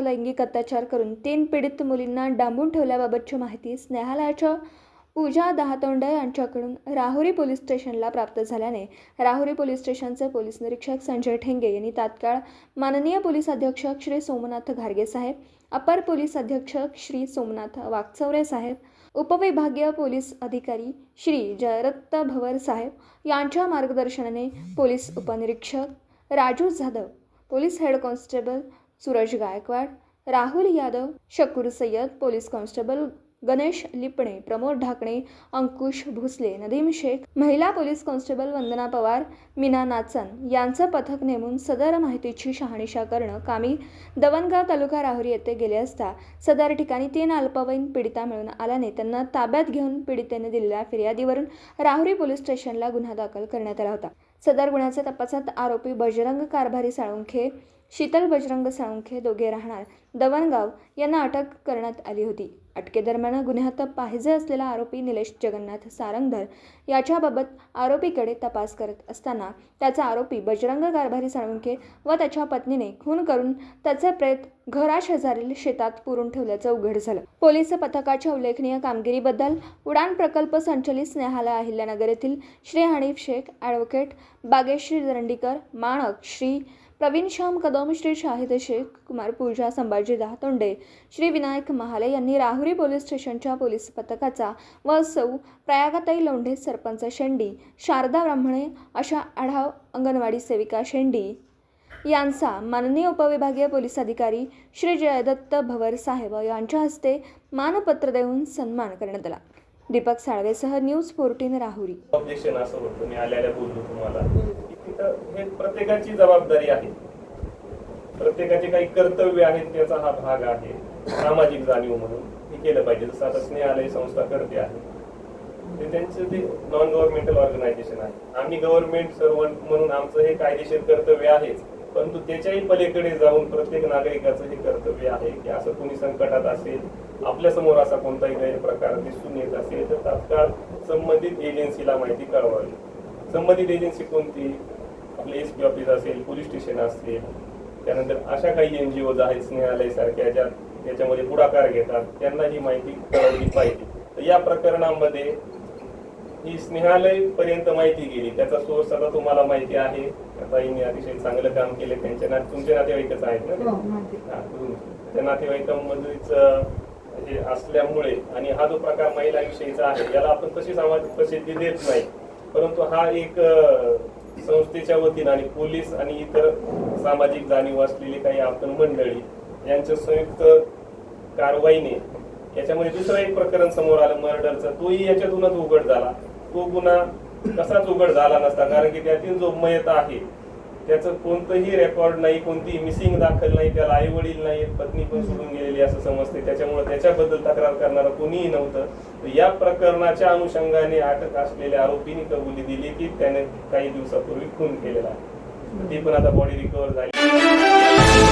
लैंगिक अत्याचार करून तीन पीडित मुलींना डांबून ठेवल्याबाबतची माहिती स्नेहालयाच्या पूजा दहातोंडे यांच्याकडून राहुरी पोलीस स्टेशनला प्राप्त झाल्याने राहुरी पोलीस स्टेशनचे पोलीस निरीक्षक संजय ठेंगे यांनी तात्काळ माननीय पोलीस अधीक्षक श्री सोमनाथ घारगे साहेब अपर पोलीस अधीक्षक श्री सोमनाथ वागचौरे साहेब उपविभागीय पोलीस अधिकारी श्री जयरत्त भवर साहेब यांच्या मार्गदर्शनाने पोलीस उपनिरीक्षक Raju Jadhav police head constable Suraj Gaikwad Rahul Yadav Shakur Sayyad police constable Ganesh Lipane Pramod Dhakane Ankush Bhosale Nadeem Shaikh महिला पोलीस कॉन्स्टेबल वंदना पवार मीना नाचन यांचं पथक नेमून सदर माहितीची शहानिशा करणं कामी दवणगाव तालुका राहुरी येथे गेले असता सदर ठिकाणी तीन अल्पवयीन पीडिता मिळून आल्याने त्यांना ताब्यात घेऊन पीडितेने दिलेल्या फिर्यादीवरून राहुरी पोलीस स्टेशनला गुन्हा दाखल करण्यात आला होता. सदर गुन्ह्याच्या तपासात आरोपी बजरंग कारभारी साळुंखे शीतल बजरंग साळुंखे दोघे राहणार. दवणगाव यांना अटक करण्यात आली होती. अटकेदरम्यान गुन्ह्यात पाहिजे असलेला आरोपी निलेश जगन्नाथ सारंगधर याच्याबाबत आरोपीकडे तपास करत असताना त्याचा आरोपी बजरंग कारभारी साळुंखे व त्याच्या पत्नीने खून करून त्याचे प्रेत घराशेजारील शेतात पुरून ठेवल्याचं उघड झालं. पोलीस पथकाच्या उल्लेखनीय कामगिरीबद्दल उडान प्रकल्प संचलित स्नेहाला अहिल्यानगर येथील श्री हनीफ शेख ॲडव्होकेट बागेश्री दरंडीकर माणक श्री प्रवीण श्याम कदम श्री शाहिद शेख कुमार पूजा संभाजी दहातोंडे श्री विनायक महाले यांनी राहुरी पोलीस स्टेशनच्या पोलीस पथकाचा व सौ प्रयागताई लोंढे सरपंच शेंडी शारदा ब्राह्मणे अशा आढाव अंगणवाडी सेविका शेंडी यांचा माननीय उपविभागीय पोलीस अधिकारी श्री जयदत्त भवर साहेब यांच्या हस्ते मानपत्र देऊन सन्मान करण्यात आला. दीपक साळवेसह न्यूज फोर्टीन राहुरी. ऑब्जेक्शन असं होतं मी आल्याला बोललो तुम्हाला. तिथं हे प्रत्येकाची जबाबदारी आहे. प्रत्येकाचे काही कर्तव्य आहेत त्याचा हा भाग आहे. सामाजिक जाणीव म्हणून हे केलं पाहिजे. जसं आता स्नेहालय संस्था करते आहे. ते त्यांचं ते नॉन गव्हर्नमेंटल ऑर्गनायझेशन आहे. आम्ही गव्हर्नमेंट सर्वंट म्हणून आमचं हे कायदेशीर कर्तव्य आहेच परंतु त्याच्याही पलीकडे जाऊन प्रत्येक नागरिकाचं हे कर्तव्य आहे की असं कोणी संकटात असेल आपल्यासमोर असा कोणताही गैरप्रकार दिसून येत असेल तर तात्काळ संबंधित एजन्सीला माहिती कळवावी. संबंधित एजन्सी कोणती? आपले एस पी ऑफिस असेल पोलीस स्टेशन असेल त्यानंतर अशा काही एन जी ओज आहेत स्नेहालय सारख्या ज्या त्याच्यामध्ये पुढाकार घेतात त्यांना ही माहिती कळवली पाहिजे. तर या प्रकरणामध्ये ही स्नेहालय पर्यंत माहिती गेली. त्याचा सोर्स आता तुम्हाला माहिती आहे. ताईंनी अतिशय चांगलं काम केले. त्यांच्या ना तुमचे नातेवाईकच आहेत ना? हो, त्या नातेवाईकांमध्येच हे असल्यामुळे आणि हा जो प्रकार महिलाविषयीचा आहे याला आपण तशी समाज प्रसिद्धी देत नाही. परंतु हा एक संस्थेच्या वतीनं आणि पोलीस आणि इतर सामाजिक जाणीव असलेली काही आपण मंडळी यांच्या संयुक्त कारवाईने याच्यामध्ये दुसरं एक प्रकरण समोर आलं मर्डरचं तोही याच्यातूनच उघड झाला. तो गुन्हा कसाच उघड झाला नसता कारण की त्यातील जो मयत आहे त्याचं कोणतंही रेकॉर्ड नाही कोणतीही मिसिंग दाखल नाही त्याला आई वडील नाही पत्नी पण सोडून गेलेली असं समजते. त्याच्यामुळे त्याच्याबद्दल तक्रार करणारं कोणीही नव्हतं. या प्रकरणाच्या अनुषंगाने अटक असलेल्या आरोपीने कबुली दिली की त्याने काही दिवसापूर्वी खून केलेला आहे. ती पण आता बॉडी रिकवर झाली.